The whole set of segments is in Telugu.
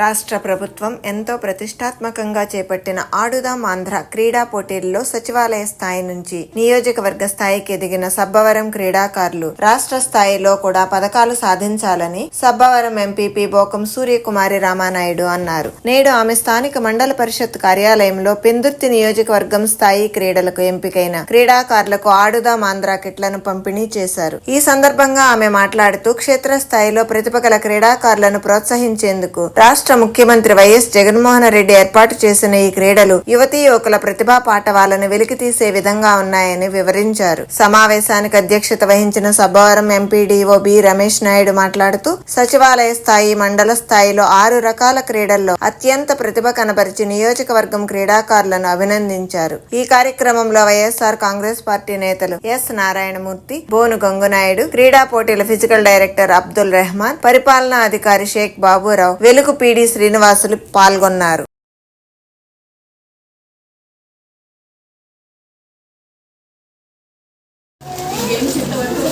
రాష్ట్ర ప్రభుత్వం ఎంతో ప్రతిష్టాత్మకంగా చేపట్టిన ఆడుదాం ఆంధ్ర క్రీడా పోటీల్లో సచివాలయ స్థాయి నుంచి నియోజకవర్గ స్థాయికి ఎదిగిన సబ్బవరం క్రీడాకారులు రాష్ట్ర స్థాయిలో కూడా పథకాలు సాధించాలని సబ్బవరం ఎంపీపీ బోకం సూర్యకుమారి రామానాయుడు అన్నారు. నేడు ఆమె స్థానిక మండల పరిషత్ కార్యాలయంలో పెందుర్తి నియోజకవర్గం స్థాయి క్రీడలకు ఎంపికైన క్రీడాకారులకు ఆడుదాం ఆంధ్ర కిట్లను పంపిణీ చేశారు. ఈ సందర్భంగా ఆమె మాట్లాడుతూ క్షేత్రస్థాయిలో ప్రతిభ గల క్రీడాకారులను ప్రోత్సహించేందుకు రాష్ట్ర రాష్ట్ర ముఖ్యమంత్రి వైఎస్ జగన్మోహన్ రెడ్డి ఏర్పాటు చేసిన ఈ క్రీడలు యువతీ యువకుల ప్రతిభా పాఠవాలను వెలికితీసే విధంగా ఉన్నాయని వివరించారు. సమావేశానికి అధ్యక్షత వహించిన సభవరం ఎంపీడీఓ బి రమేష్ నాయుడు మాట్లాడుతూ సచివాలయ స్థాయి మండల స్థాయిలో ఆరు రకాల క్రీడల్లో అత్యంత ప్రతిభ కనబరిచి నియోజకవర్గం క్రీడాకారులను అభినందించారు. ఈ కార్యక్రమంలో వైఎస్ఆర్ కాంగ్రెస్ పార్టీ నేతలు ఎస్ నారాయణమూర్తి బోను గంగునాయుడు క్రీడా పోటీల ఫిజికల్ డైరెక్టర్ అబ్దుల్ రెహమాన్ పరిపాలనా అధికారి షేక్ బాబురావు వెలుగు పీడి శ్రీనివాసులు పాల్గొన్నారు.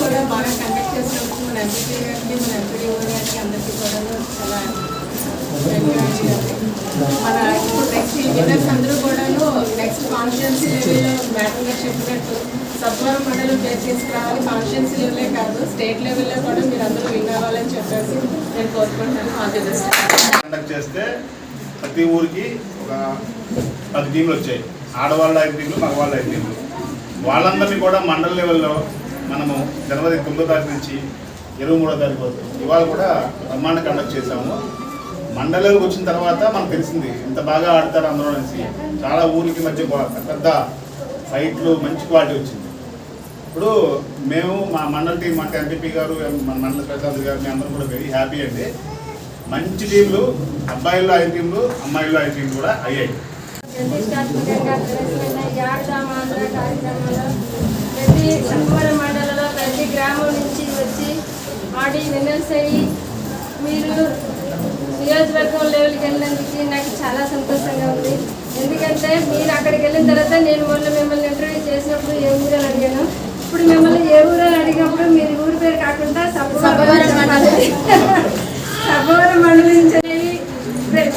కూడా బాగా మన అందరికీ కూడా ఇప్పుడు నెక్స్ట్ ఈ అందరూ కూడాను నెక్స్ట్ కాన్ఫిడెన్స్ లెవెల్ మేడం గారు చెప్పినట్టు సత్వరం మండలం పేరు తీసుకురావాలి కాన్ఫిడెన్స్ లెవెలే కాదు స్టేట్ లెవెల్లో కూడా మీరు అందరూ విన్ అవ్వాలని చెప్పేసి నేను కోరుకుంటున్నాను. ఆల్ ది బెస్ట్ చేస్తే ప్రతి ఊరికి ఒక పది టీంలు వచ్చాయి. ఆడవాళ్ళ ఐదు టీంలు మగవాళ్ళ ఐదు టీంలు. వాళ్ళందరినీ కూడా మండల లెవెల్లో మనము జనవరి తొమ్మిదో తారీఖు నుంచి ఇరవై మూడో తారీఖు వరకు ఇవాళ కూడా బ్రహ్మాండ కండక్ట్ చేశాము. మండల లెవెల్కి వచ్చిన తర్వాత మనకు తెలిసింది ఇంత బాగా ఆడతారు అందరూ అనేసి. చాలా ఊరికి మధ్య పెద్ద ఫైట్లు మంచి క్వాలిటీ వచ్చింది. ఇప్పుడు మేము మా మండల టీం అంటే ఎంపీపీ గారు మన మండల ప్రసాద్ గారు మీ అందరం కూడా వెరీ హ్యాపీ అండి. మంచి టీంలు అబ్బాయిల్లో ఐదు టీంలు అమ్మాయిల్లో ఐదు టీంలు కూడా అయ్యాయి. ప్రతి సంపూర్ణ మండలంలో ప్రతి గ్రామం నుంచి వచ్చి ఆడి విన్నర్స్ అయ్యి మీరు నియోజకవర్గం లెవెల్కి వెళ్ళినందుకు నాకు చాలా సంతోషంగా ఉంది ఎందుకంటే మీరు అక్కడికి వెళ్ళిన తర్వాత నేను మొన్న మిమ్మల్ని ఇంటర్వ్యూ చేసినప్పుడు ఏ ఊరు అడిగాను ఇప్పుడు మిమ్మల్ని ఏ ఊరు అడిగినప్పుడు మీరు ఊరి పేరు కాకుండా సబ్బవరం మండలి మండలి నుంచి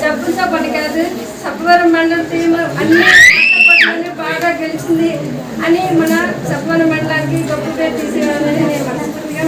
డబ్బులతో పని కాదు. సబ్బవరం మండలం టీం అన్ని బాగా గెలిచింది అని మన సబ్బవరం మండలానికి గొప్ప పేరు తీసేయాలని నేను మనస్ఫూర్తిగా